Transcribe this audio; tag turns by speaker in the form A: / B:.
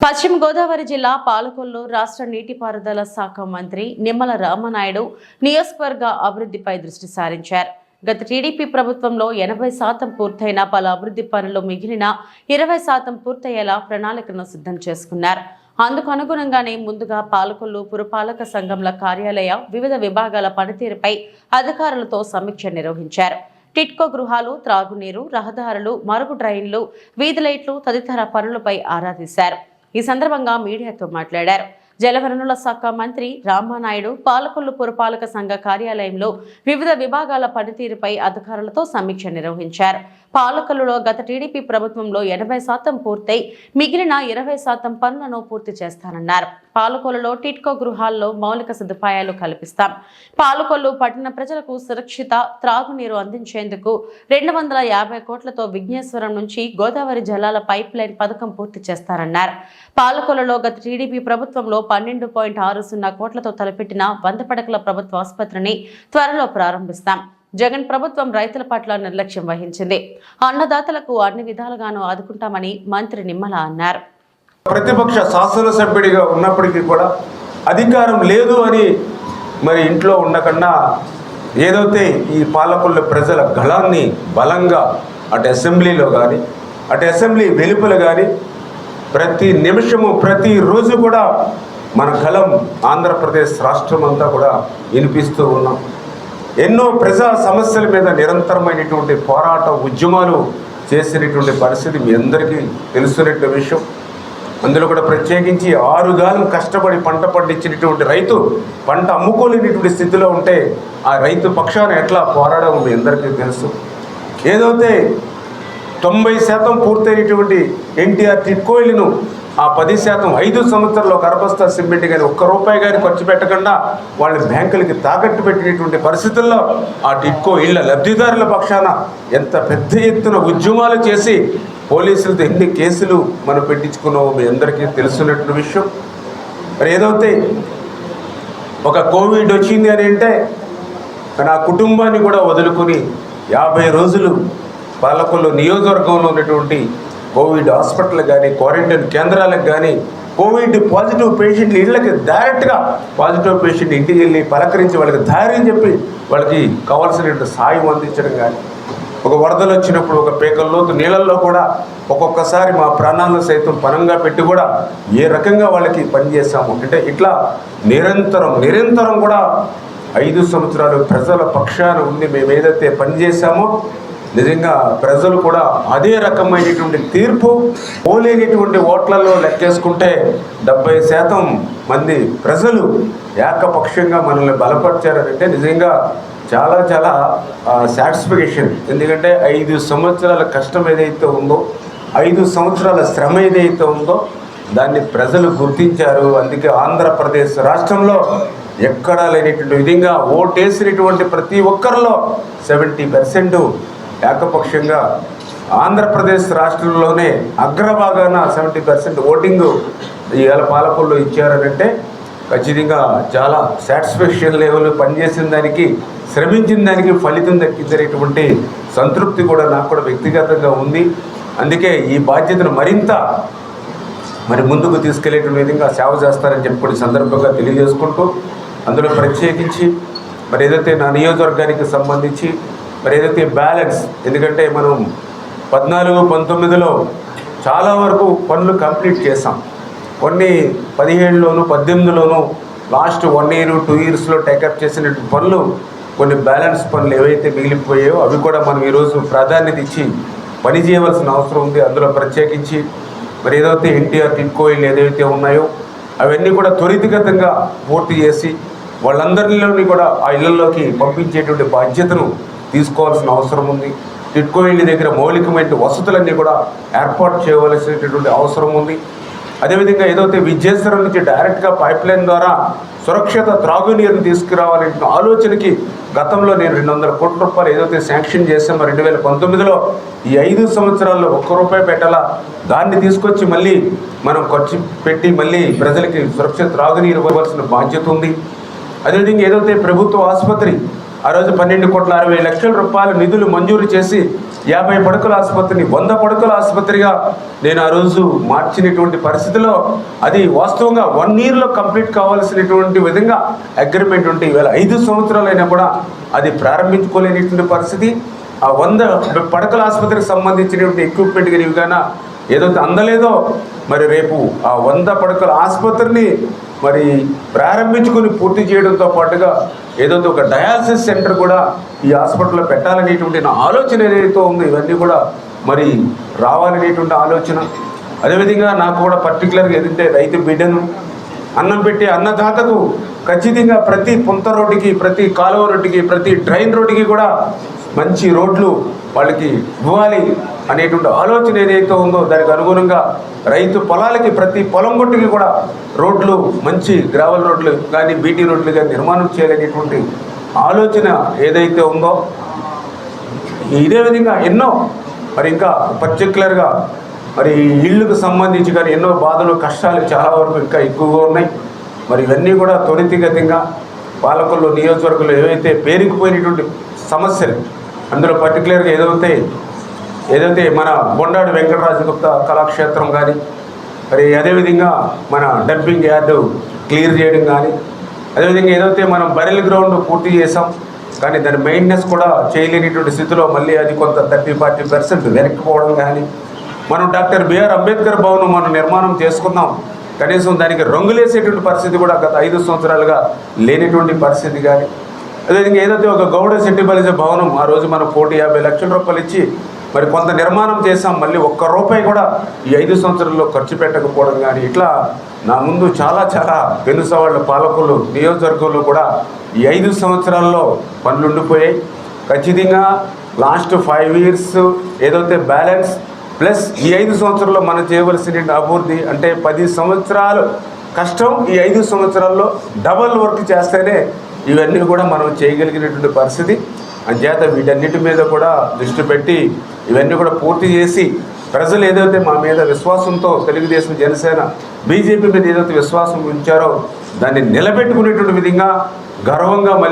A: పశ్చిమ గోదావరి జిల్లా పాలకొల్లు రాష్ట్ర నీటిపారుదల శాఖ మంత్రి నిమ్మల రామనాయుడు నియోజకవర్గ అభివృద్ధిపై దృష్టి సారించారు. గత టీడీపీ ప్రభుత్వంలో ఎనభై శాతం పూర్తయిన పలు అభివృద్ధి పనులు మిగిలిన ఇరవై శాతం పూర్తయ్యేలా ప్రణాళికను సిద్ధం చేసుకున్నారు. అందుకు అనుగుణంగానే ముందుగా పాలకొల్లు పురపాలక సంఘంల కార్యాలయ వివిధ విభాగాల పనితీరుపై అధికారులతో సమీక్ష నిర్వహించారు. టిట్కో గృహాలు త్రాగునీరు రహదారులు మరుగు డ్రైన్లు వీధి లైట్లు తదితర పనులపై ఆరా తీశారు. ఈ సందర్భంగా మీడియాతో మాట్లాడారు. జలవనరుల శాఖ మంత్రి రామానాయుడు పాలకొల్లు పురపాలక సంఘ కార్యాలయంలో వివిధ విభాగాల పనితీరుపై అధికారులతో సమీక్ష నిర్వహించారు. పాలకొల్లులో గత టీడీపీ ప్రభుత్వంలో ఎనభై శాతం పూర్తయి మిగిలిన ఇరవై శాతం పనులను పూర్తి చేస్తానన్నారు. పాలకొల్లులో టిట్కో గృహాల్లో మౌలిక సదుపాయాలు కల్పిస్తాం. పాలకొల్లు పట్టణ ప్రజలకు సురక్షిత త్రాగునీరు అందించేందుకు రెండు వందల యాభై కోట్లతో విఘ్నేశ్వరం నుంచి గోదావరి జలాల పైప్ లైన్ పథకం పూర్తి చేస్తారన్నారు పాలకొల్లులో గత టీడీపీ ప్రభుత్వంలో పన్నెండు పాయింట్ ఆరు సున్నా కోట్లతో తలపెట్టిన వంద పడకల ప్రభుత్వ ఆసుపత్రిని త్వరలో ప్రారంభిస్తాం. జగన్ ప్రభుత్వం రైతుల పట్ల నిర్లక్ష్యం వహించింది. అన్నదాతలకు అన్ని విధాలుగానూ ఆదుకుంటామని మంత్రి నిమ్మల అన్నారు.
B: ప్రతిపక్ష శాసనసభ్యుడిగా ఉన్నప్పటికీ కూడా అధికారం లేదు అని మరి ఇంట్లో ఉండకుండా ఏదైతే ఈ పాలకుల ప్రజల గళాన్ని బలంగా అటు అసెంబ్లీలో కానీ అటు అసెంబ్లీ వెలుపల కానీ ప్రతి నిమిషము ప్రతిరోజు కూడా మన గలం ఆంధ్రప్రదేశ్ రాష్ట్రం అంతా కూడా వినిపిస్తూ ఉన్నాం. ఎన్నో ప్రజా సమస్యల మీద నిరంతరమైనటువంటి పోరాట ఉద్యమాలు చేసినటువంటి పరిస్థితి మీ అందరికీ తెలుస్తున్నటువంటి విషయం. అందులో కూడా ప్రత్యేకించి ఆరుగాలం కష్టపడి పంట పండించినటువంటి రైతు పంట అమ్ముకోలేనటువంటి స్థితిలో ఉంటే ఆ రైతు పక్షాన ఎట్లా పోరాడడం మీ అందరికీ తెలుసు. ఏదైతే తొంభై శాతం పూర్తయినటువంటి ఎన్టీఆర్ టిట్కోయిల్ను ఆ పది శాతం ఐదు సంవత్సరాల్లో గర్భస్థ సిమెంట్ కానీ ఒక్క రూపాయి కానీ ఖర్చు పెట్టకుండా వాళ్ళ బ్యాంకులకి తాకట్టు పెట్టినటువంటి పరిస్థితుల్లో ఆ టిట్కో ఇళ్ళ లబ్ధిదారుల పక్షాన ఎంత పెద్ద ఎత్తున ఉద్యమాలు చేసి పోలీసులతో ఎన్ని కేసులు మనం పెట్టించుకున్నామో మీ అందరికీ తెలుసున్నటువంటి విషయం. మరి ఏదైతే ఒక కోవిడ్ వచ్చింది అని అంటే నా కుటుంబాన్ని కూడా వదులుకొని యాభై రోజులు పాలకొల్లు నియోజకవర్గంలో ఉన్నటువంటి కోవిడ్ హాస్పిటల్ కానీ క్వారంటైన్ కేంద్రాలకు కానీ కోవిడ్ పాజిటివ్ పేషెంట్లు ఇళ్ళకి డైరెక్ట్గా పాజిటివ్ పేషెంట్ ఇంటికి వెళ్ళి పలకరించి వాళ్ళకి ధైర్యం చెప్పి వాళ్ళకి కావాల్సినటువంటి సాయం అందించడం కానీ ఒక వరదలు వచ్చినప్పుడు ఒక పేకల్లో నీళ్ళల్లో కూడా ఒక్కొక్కసారి మా ప్రాణాలను సైతం పనంగా పెట్టి కూడా ఏ రకంగా వాళ్ళకి పనిచేసాము అంటే ఇట్లా నిరంతరం నిరంతరం కూడా ఐదు సంవత్సరాలు ప్రజల పక్షాన ఉండి మేము ఏదైతే పనిచేసామో నిజంగా ప్రజలు కూడా అదే రకమైనటువంటి తీర్పు పోలేనిటువంటి ఓట్లలో లెక్కేసుకుంటే డెబ్బై శాతం మంది ప్రజలు ఏకపక్షంగా మనల్ని బలపరిచారంటే నిజంగా చాలా చాలా సాటిస్ఫికేషన్ ఎందుకంటే ఐదు సంవత్సరాల కష్టం ఏదైతే ఉందో ఐదు సంవత్సరాల శ్రమ ఏదైతే ఉందో దాన్ని ప్రజలు గుర్తించారు. అందుకే ఆంధ్రప్రదేశ్ రాష్ట్రంలో ఎక్కడా లేనటువంటి విధంగా ఓటేసినటువంటి ప్రతి ఒక్కరిలో సెవెంటీ పర్సెంట్ ఏకపక్షంగా ఆంధ్రప్రదేశ్ రాష్ట్రంలోనే అగ్రభాగాన సెవెంటీ పర్సెంట్ ఓటింగ్ ఇవాళ పాలకుల్లో ఇచ్చారనంటే ఖచ్చితంగా చాలా సాటిస్ఫాక్షన్ లెవెల్ పనిచేసిన దానికి శ్రమించిన దానికి ఫలితం దక్కించేటువంటి సంతృప్తి కూడా నాకు కూడా వ్యక్తిగతంగా ఉంది. అందుకే ఈ బాధ్యతను మరింత మరి ముందుకు తీసుకెళ్ళేటువంటి విధంగా సేవ చేస్తారని చెప్పి సందర్భంగా తెలియజేసుకుంటూ అందులో ప్రత్యేకించి మరి ఏదైతే నా నియోజకవర్గానికి సంబంధించి మరి ఏదైతే బ్యాలెన్స్ ఎందుకంటే మనం పద్నాలుగు పంతొమ్మిదిలో చాలా వరకు పనులు కంప్లీట్ చేసాం కొన్ని పదిహేడులోను పద్దెనిమిదిలోను లాస్ట్ వన్ ఇయర్ టూ ఇయర్స్లో టేకప్ చేసిన పనులు కొన్ని బ్యాలెన్స్ పనులు ఏవైతే మిగిలిపోయాయో అవి కూడా మనం ఈరోజు ప్రాధాన్యత ఇచ్చి పని చేయవలసిన అవసరం ఉంది. అందులో ప్రత్యేకించి మరి ఏదైతే ఎన్టీఆర్ టిట్కోయిల్ ఏదైతే ఉన్నాయో అవన్నీ కూడా త్వరితగతంగా పూర్తి చేసి వాళ్ళందరిలోని కూడా ఆ ఇళ్ళలోకి పంపించేటువంటి బాధ్యతను తీసుకోవాల్సిన అవసరం ఉంది. టిట్కో ఇండి దగ్గర మౌలికమైన వసతులన్నీ కూడా ఏర్పాటు చేయవలసినటువంటి అవసరం ఉంది. అదేవిధంగా ఏదైతే విద్యేశ్వరం నుంచి డైరెక్ట్గా పైప్ లైన్ ద్వారా సురక్షిత త్రాగునీరుని తీసుకురావాలనే ఆలోచనకి గతంలో నేను రెండు వందల కోట్ల రూపాయలు ఏదైతే శాంక్షన్ చేసామో రెండు వేల పంతొమ్మిదిలో ఈ ఐదు సంవత్సరాల్లో ఒక్క రూపాయి పెట్టాలా? దాన్ని తీసుకొచ్చి మళ్ళీ మనం ఖర్చు పెట్టి మళ్ళీ ప్రజలకి సురక్షిత త్రాగునీరు ఇవ్వవలసిన బాధ్యత ఉంది. అదేవిధంగా ఏదైతే ప్రభుత్వ ఆసుపత్రి ఆ రోజు పన్నెండు కోట్ల అరవై లక్షల రూపాయల నిధులు మంజూరు చేసి యాభై పడకల ఆసుపత్రిని వంద పడకల ఆసుపత్రిగా నేను ఆ రోజు మార్చినటువంటి పరిస్థితిలో అది వాస్తవంగా వన్ ఇయర్లో కంప్లీట్ కావాల్సినటువంటి విధంగా అగ్రిమెంట్ ఉంటే ఈవేళ ఐదు సంవత్సరాలైనా కూడా అది ప్రారంభించుకోలేనటువంటి పరిస్థితి. ఆ వంద పడకల ఆసుపత్రికి సంబంధించినటువంటి ఎక్విప్మెంట్ కానీ ఇవి కానీ ఏదైతే అందలేదో మరి రేపు ఆ వంద పడకల ఆసుపత్రిని మరి ప్రారంభించుకుని పూర్తి చేయడంతో పాటుగా ఏదైతే ఒక డయాలసిస్ సెంటర్ కూడా ఈ హాస్పిటల్లో పెట్టాలనేటువంటి నా ఆలోచన ఏదైతే ఉందో ఇవన్నీ కూడా మరి రావాలనేటువంటి ఆలోచన. అదేవిధంగా నాకు కూడా పర్టికులర్గా ఏదంటే రైతు బిడ్డను అన్నం పెట్టే అన్నదాతకు ఖచ్చితంగా ప్రతి పుంత రోడ్డుకి ప్రతి కాలువ రోడ్డుకి ప్రతి డ్రైన్ రోడ్డుకి కూడా మంచి రోడ్లు వాళ్ళకి ఇవ్వాలి. అనేటువంటి ఆలోచన ఏదైతే ఉందో దానికి అనుగుణంగా రైతు పొలాలకి ప్రతి పొలం కొట్టుకి కూడా రోడ్లు మంచి గ్రావెల్ రోడ్లు కానీ బీటీ రోడ్లు కానీ నిర్మాణం చేయాలనేటువంటి ఆలోచన ఏదైతే ఉందో ఇదే విధంగా ఎన్నో మరి ఇంకా పర్టికులర్గా మరి ఈ ఇళ్ళకు సంబంధించి కానీ ఎన్నో బాధలు కష్టాలు చాలా వరకు ఇంకా ఎక్కువగా ఉన్నాయి. మరి ఇవన్నీ కూడా త్వరితగతంగా పాలకుల్లో నియోజకవర్గంలో ఏవైతే పేరుకుపోయినటువంటి సమస్యలు అందులో పర్టికులర్గా ఏదైతే ఏదైతే మన బొండాడు వెంకటరాజు గుప్త కళాక్షేత్రం కానీ మరి అదేవిధంగా మన డంపింగ్ యార్డు క్లియర్ చేయడం కానీ అదేవిధంగా ఏదైతే మనం బరెల్ గ్రౌండ్ పూర్తి చేసాం కానీ దాని మెయింటెనెన్స్ కూడా చేయలేనిటువంటి స్థితిలో మళ్ళీ అది కొంత థర్టీ ఫార్టీ పర్సెంట్ వెనక్కిపోవడం కానీ మనం డాక్టర్ బిఆర్ అంబేద్కర్ భవనం మనం నిర్మాణం చేసుకున్నాం కనీసం దానికి రంగులేసేటువంటి పరిస్థితి కూడా గత ఐదు సంవత్సరాలుగా లేనిటువంటి పరిస్థితి కానీ అదేవిధంగా ఏదైతే ఒక గౌడ శెట్టి భవనం ఆ రోజు మనం కోటి యాభై లక్షల రూపాయలు ఇచ్చి మరి కొంత నిర్మాణం చేసాం మళ్ళీ ఒక్క రూపాయి కూడా ఈ ఐదు సంవత్సరాల్లో ఖర్చు పెట్టకపోవడం కానీ ఇట్లా నా ముందు చాలా చాలా పెనుసవాళ్ళ పాలకులు నియోజకవర్గంలో కూడా ఈ ఐదు సంవత్సరాల్లో పనులు ఉండిపోయాయి. ఖచ్చితంగా లాస్ట్ ఫైవ్ ఇయర్స్ ఏదైతే బ్యాలెన్స్ ప్లస్ ఈ ఐదు సంవత్సరాల్లో మనం చేయవలసిన అభివృద్ధి అంటే పది సంవత్సరాలు కష్టం ఈ ఐదు సంవత్సరాల్లో డబల్ వర్క్ చేస్తేనే ఇవన్నీ కూడా మనం చేయగలిగినటువంటి పరిస్థితి. అంచేత వీటన్నిటి మీద కూడా దృష్టి పెట్టి ఇవన్నీ కూడా పూర్తి చేసి ప్రజలు ఏదైతే మా మీద విశ్వాసంతో తెలుగుదేశం జనసేన బీజేపీ మీద ఏదైతే విశ్వాసం ఉంచారో దాన్ని నిలబెట్టుకునేటువంటి విధంగా గర్వంగా మళ్ళీ